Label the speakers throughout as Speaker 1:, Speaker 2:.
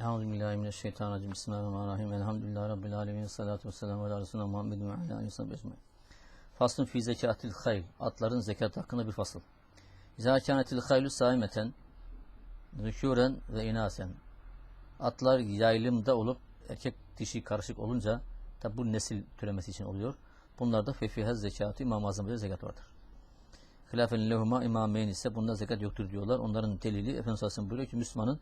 Speaker 1: Euzubillahimineşşeytanirracim. Bismillahirrahmanirrahim. Elhamdülillahi Rabbil alemin. Salatu vesselamu ala Resulüne Muhammedin ve ala aleyhi ve sahibi ecmaîn. Faslun fi zekatil hayl. Atların zekat hakkında bir fasıl. İzâ kânetil haylu saimeten zükûren ve inasen. Atlar yaylımda olup erkek dişi karışık olunca tabi bu nesil türemesi için oluyor. Bunlarda fefihez zekatı İmam-ı Azam'da zekat vardır. Hilafen lehuma imameyn ise bunda zekat yoktur diyorlar. Onların delili Efendimiz Aleyhisselam buyuruyor ki Müslümanın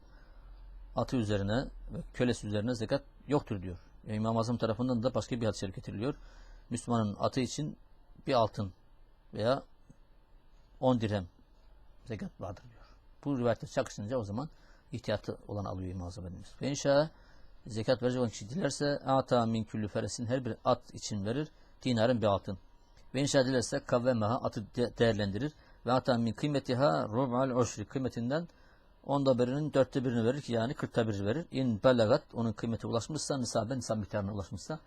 Speaker 1: atı üzerine ve kölesi üzerine zekat yoktur diyor. E, İmam-ı Azam tarafından da başka bir hadis-i şerif getiriliyor. Müslümanın atı için bir altın veya 10 dirhem zekat vardır diyor. Bu rivayette çakışınca o zaman ihtiyatı olan alıyor İmam Azam Efendimiz. Ve inşa zekat verecek olan kişi dilerse ata min küllü feresin her bir at için verir dinarın bir altın. Ve inşa dilerse kavvemeha atı de- değerlendirir. Ve ata min kıymetiha rub'al ushri kıymetinden onda birinin dörtte birini verir ki yani kırkta bir verir. İn belagat onun kıymeti ulaşmışsa nisaben nisab miktarına ulaşmışsa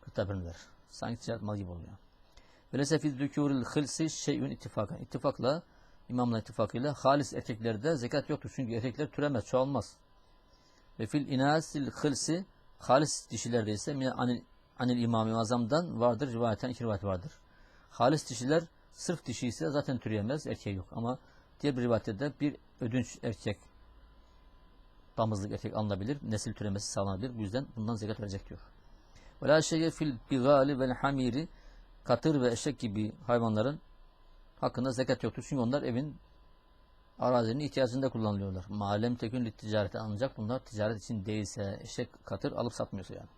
Speaker 1: kırkta birini verir. Sanki ticaret mal gibi oluyor. Ve lese fil dükûril hılsi şeyün ittifakan. İttifakla imamla ittifakıyla halis erkeklerde zekat yoktur. Çünkü erkekler türemez, çoğalmaz. Ve fil inasil hılsi halis dişilerde ise anil, anil imam-ı azamdan vardır. Rivayetten iki rivayet vardır. Halis dişiler sırf dişi ise zaten türeyemez, erkeği yok. Ama diğer bir rivayette de bir ödünç erkek damızlık erkek alınabilir. Nesil türemesi sağlanabilir. Bu yüzden bundan zekat verecek diyor. Ve la şeyye fil bigali vel hamiri katır ve eşek gibi hayvanların hakkında zekat yoktur. Çünkü onlar evin arazinin ihtiyacında kullanılıyorlar. Malem tekün ticarete ancak bunlar ticaret için değilse eşek katır alıp satmıyorsa yani.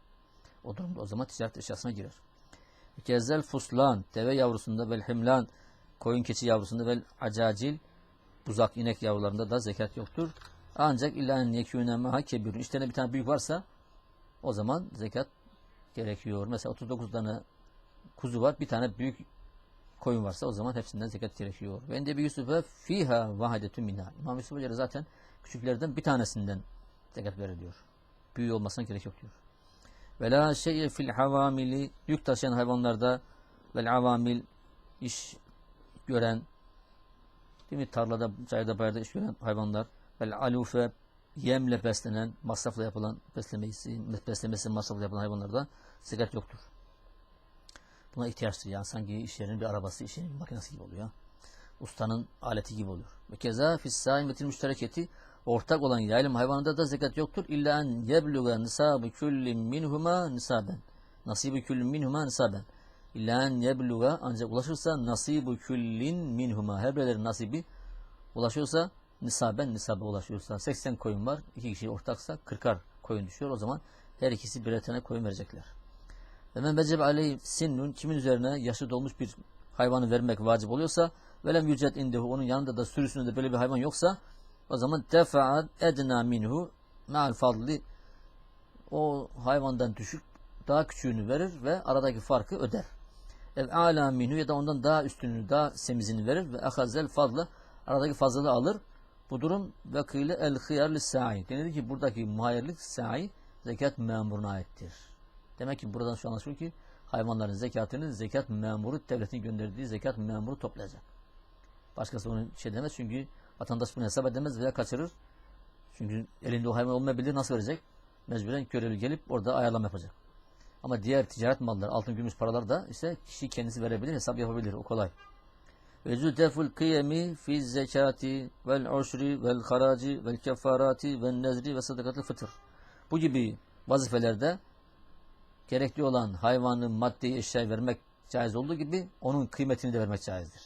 Speaker 1: O durumda o zaman ticaret eşyasına girer. Kezel fuslan deve yavrusunda vel himlan koyun keçi yavrusunda vel acacil buzak inek yavrularında da zekat yoktur. Ancak illa en yekûne maha kebirun. İşte bir tane büyük varsa o zaman zekat gerekiyor. Mesela 39 tane kuzu var. Bir tane büyük koyun varsa o zaman hepsinden zekat gerekiyor. Ve ende bir Yusuf'a fiha vahidetun minha. İmam Yusuf'a göre zaten küçüklerden bir tanesinden zekat veriliyor. Büyüğü olmasına gerek yok diyor. Ve la şey'e fil havamili yük taşıyan hayvanlarda vel avamil iş gören değil mi? Tarlada, çayda, bayırda iş gören hayvanlar vel alufe yemle beslenen, masrafla yapılan beslemesi, beslemesi masrafla yapılan hayvanlarda zekat yoktur. Buna ihtiyaçtır. Yani sanki iş yerinin bir arabası, iş yerinin bir makinesi gibi oluyor. Ustanın aleti gibi oluyor. Ve keza fissaimetil müştereketi ortak olan yaylım hayvanında da zekat yoktur. İlla en yebluga nisabu küllin minhuma nisaben. Nasibu küllin minhuma nisaben. İlla en yebluga ancak ulaşırsa nasibu küllin minhuma. Her birinin nasibi ulaşıyorsa nisaben nisaba ulaşıyorsa 80 koyun var. iki kişi ortaksa 40'ar koyun düşüyor. O zaman her ikisi birer tane koyun verecekler. Ve men vecebe aleyhi sinnun kimin üzerine yaşı dolmuş bir hayvanı vermek vacip oluyorsa velem yücet indehu onun yanında da sürüsünde de böyle bir hayvan yoksa o zaman defa'at edna minhu ma'al fadli o hayvandan düşük daha küçüğünü verir ve aradaki farkı öder. Ev ala minhu ya da ondan daha üstünü daha semizini verir ve ahazel fadla aradaki fazlalığı alır. Bu durum vakile el hıyar li sa'i. Denildi ki buradaki muhayyerlik sa'i zekat memuruna aittir. Demek ki buradan şu anlaşılıyor ki hayvanların zekatını zekat memuru devletin gönderdiği zekat memuru toplayacak. Başkası onu şey demez çünkü vatandaş bunu hesap edemez veya kaçırır. Çünkü elinde o hayvan olmayabilir nasıl verecek? Mecburen görevli gelip orada ayarlama yapacak. Ama diğer ticaret malları, altın gümüş paralar da ise kişi kendisi verebilir, hesap yapabilir. O kolay. Ve züteful kıyemi fi zekati vel ushri vel haraci vel kefarati vel nezri ve sadakatul fıtır. Bu gibi vazifelerde gerekli olan hayvanı, maddi eşya vermek caiz olduğu gibi onun kıymetini de vermek caizdir.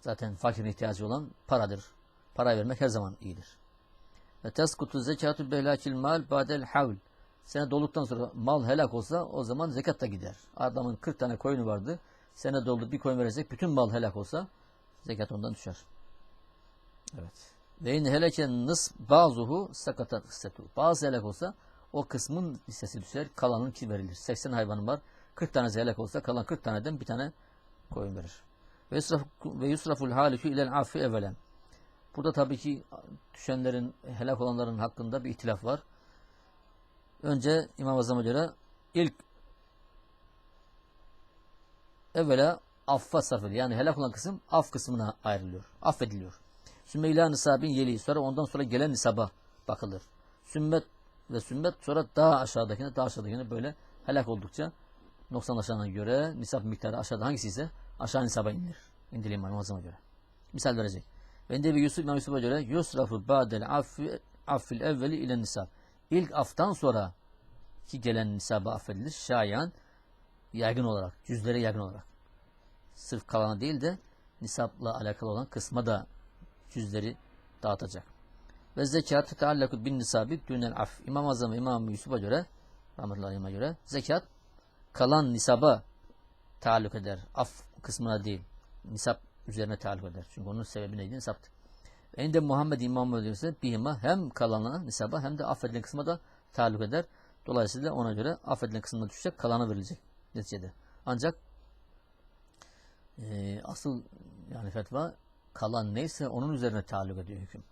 Speaker 1: Zaten fakirin ihtiyacı olan paradır. Para vermek her zaman iyidir. Ve teskutu zekatü behlakil mal badel havl. Sene dolduktan sonra mal helak olsa o zaman zekat da gider. Adamın 40 tane koyunu vardı. Sene doldu bir koyun verecek. Bütün mal helak olsa zekat ondan düşer. Evet. Ve in heleken nıs bazuhu sakatan hissetu. Bazı helak olsa o kısmın hissesi düşer. Kalanın ki verilir. 80 hayvanım var. 40 tane helak olsa kalan 40 taneden bir tane koyun verir. Ve yusraf ve yusraful haliku ilel affi evvelen. Burada tabii ki düşenlerin, helak olanların hakkında bir ihtilaf var. Önce İmam Azam'a göre ilk evvela affa sarf edilir. Yani helak olan kısım af kısmına ayrılıyor. Affediliyor. Sümme ila nisabin yeli. Sonra ondan sonra gelen nisaba bakılır. Sümmet ve sümmet sonra daha aşağıdakine daha aşağıdakine böyle helak oldukça noksanlaşana göre nisap miktarı aşağıda hangisi ise aşağı nisaba indirir. İndirir İmam Azam'a göre. Misal verecek. Ve bir Yusuf İmam Yusuf'a göre yusrafu ba'del affi affil evveli ile nisab. İlk aftan sonra ki gelen nisaba affedilir. Şayan yaygın olarak, yüzlere yaygın olarak. Sırf kalana değil de nisapla alakalı olan kısma da yüzleri dağıtacak. Ve zekat teallakut bin nisabi dünel af. İmam Azam İmam Yusuf'a göre rahmetullahi aleyhime göre zekat kalan nisaba taalluk eder. Af kısmına değil. Nisap üzerine taalluk eder. Çünkü onun sebebi neydi? Nisaptı. En de Muhammed İmam Ödülse bihima hem kalana nisaba hem de affedilen kısma da taalluk eder. Dolayısıyla ona göre affedilen kısmına düşecek, kalana verilecek neticede. Ancak e, asıl yani fetva kalan neyse onun üzerine taalluk ediyor hüküm.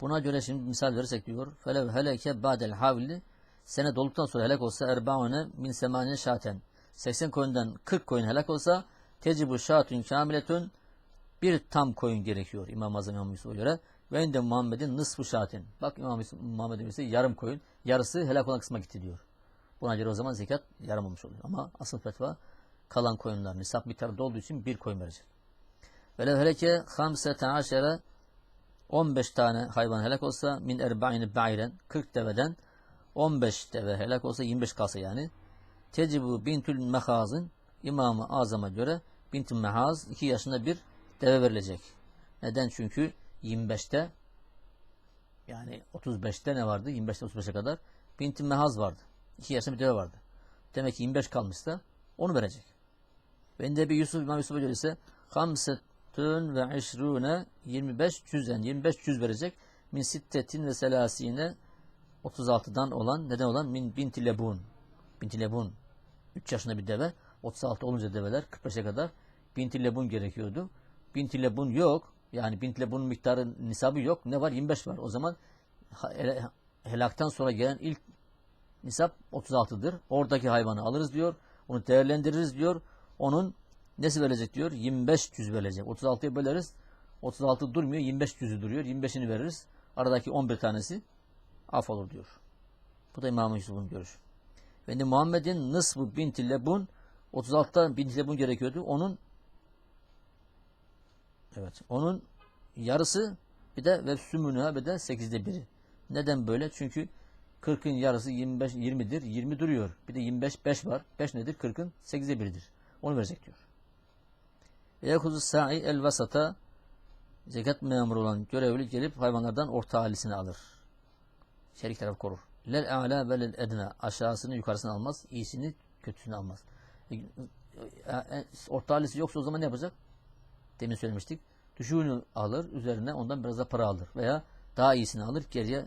Speaker 1: Buna göre şimdi misal verirsek diyor. Felev heleke ba'del havli sene dolduktan sonra helak olsa erbaune min semane şaten 80 koyundan 40 koyun helak olsa tecibu şatun kamiletun bir tam koyun gerekiyor İmam Azam İmam Yusuf'a göre. Ve inde Muhammed'in nısfu şatin. Bak İmam Muhammed'in Yusuf'a yarım koyun. Yarısı helak olan kısma gitti diyor. Buna göre o zaman zekat yarım olmuş oluyor. Ama asıl fetva kalan koyunlar nisap miktarı olduğu için bir koyun verecek. Velev heleke hamsete aşere 15 tane hayvan helak olsa min erba'ini ba'iren 40 deveden 15 deve helak olsa 25 kalsa yani. Tecibu bintül mehazın İmam-ı Azam'a göre bintül mehaz 2 yaşında bir deve verilecek. Neden? Çünkü 25'te yani 35'te ne vardı? 25'te 35'e kadar binti mehaz vardı. 2 yaşında bir deve vardı. Demek ki 25 kalmışsa onu verecek. Ben de bir Yusuf İmam Yusuf'a göre ise hamsetün ve işrune 25 cüzen 25 cüz verecek. Min sittetin ve selasine 36'dan olan neden olan min binti lebun. Binti lebun 3 yaşında bir deve 36 olunca develer 45'e kadar binti lebun gerekiyordu. Binti lebun yok. Yani binti lebunun miktarı nisabı yok. Ne var? 25 var. O zaman he- helaktan sonra gelen ilk nisap 36'dır. Oradaki hayvanı alırız diyor. Onu değerlendiririz diyor. Onun nesi verecek diyor? 25 cüz verecek. 36'ya böleriz. 36 durmuyor. 25 cüzü duruyor. 25'ini veririz. Aradaki 11 tanesi af olur diyor. Bu da İmam Yusuf'un görüşü. Ve Muhammed'in nısbı binti lebun 36'da binti lebun gerekiyordu. Onun evet onun yarısı bir de ve sümünüha bir de 8'de biri. Neden böyle? Çünkü 40'ın yarısı 25 20'dir. 20 duruyor. Bir de 25 5 var. 5 nedir? 40'ın 8'de 1'idir. Onu verecek diyor. Ve yekuzu sa'i el vasata zekat memuru olan görevli gelip hayvanlardan orta halisini alır. Şerik tarafı korur. Lel a'la ve lel edna. Aşağısını yukarısını almaz. iyisini kötüsünü almaz. E, e, Orta halisi yoksa o zaman ne yapacak? Demin söylemiştik. Düşüğünü alır. Üzerine ondan biraz da para alır. Veya daha iyisini alır. Geriye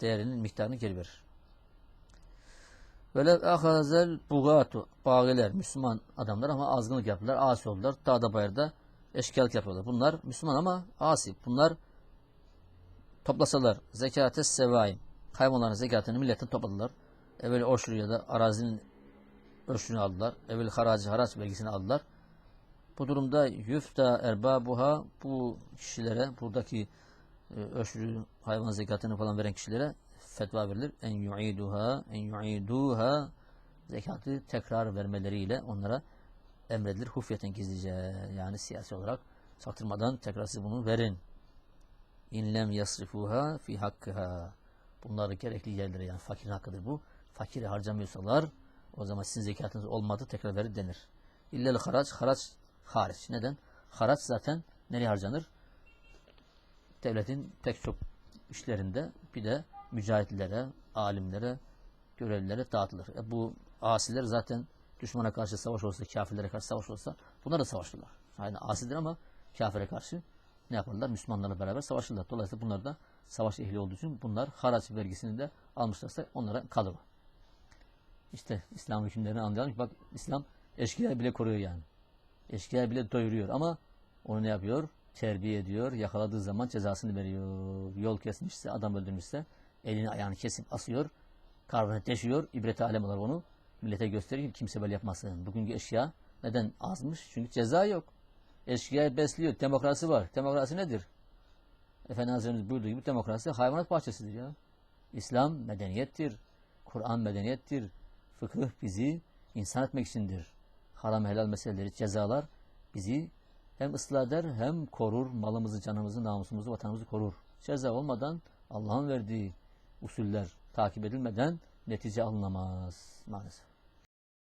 Speaker 1: değerinin miktarını geri verir. Velev ahazel bugatu bağiler Müslüman adamlar ama azgınlık yaptılar, asi oldular. Dağda bayırda eşkıyalık yapıyorlar. Bunlar Müslüman ama asi. Bunlar toplasalar zekate sevaim hayvanların zekatını milletten topladılar. Evvel oşru ya da arazinin ölçünü aldılar. Evvel haracı haraç belgesini aldılar. Bu durumda yüfta erbabuha bu kişilere buradaki e, ölçülü hayvan zekatını falan veren kişilere fetva verilir. En yu'iduha en yu'iduha zekatı tekrar vermeleriyle onlara emredilir. Hufyeten gizlice yani siyasi olarak çaktırmadan tekrar siz bunu verin. İnlem yasrifuha fi hakkıha. Bunlar gerekli yerlere yani fakirin hakkıdır bu. Fakiri harcamıyorsalar o zaman sizin zekatınız olmadı tekrar verin denir. İllel haraç, haraç hariç. Neden? Haraç zaten nereye harcanır? devletin pek çok işlerinde bir de mücahitlere, alimlere, görevlilere dağıtılır. E bu asiler zaten düşmana karşı savaş olsa, kafirlere karşı savaş olsa bunlar da savaşırlar. Yani asidir ama kafire karşı ne yaparlar? Müslümanlarla beraber savaşırlar. Dolayısıyla bunlar da savaş ehli olduğu için bunlar haraç vergisini de almışlarsa onlara kalır. İşte İslam hükümlerini anlayalım. Bak İslam eşkıya bile koruyor yani. Eşkıya bile doyuruyor ama onu ne yapıyor? terbiye ediyor. Yakaladığı zaman cezasını veriyor. Yol kesmişse, adam öldürmüşse elini ayağını kesip asıyor. Karnını deşiyor. İbret alem alır onu. Millete gösteriyor ki kimse böyle yapmasın. Bugünkü eşya neden azmış? Çünkü ceza yok. Eşkıyayı besliyor. Demokrasi var. Demokrasi nedir? Efendi Hazretlerimiz buyurduğu gibi demokrasi hayvanat bahçesidir ya. İslam medeniyettir. Kur'an medeniyettir. Fıkıh bizi insan etmek içindir. Haram helal meseleleri, cezalar bizi hem ıslah eder hem korur. Malımızı, canımızı, namusumuzu, vatanımızı korur. Ceza olmadan Allah'ın verdiği usuller takip edilmeden netice alınamaz maalesef.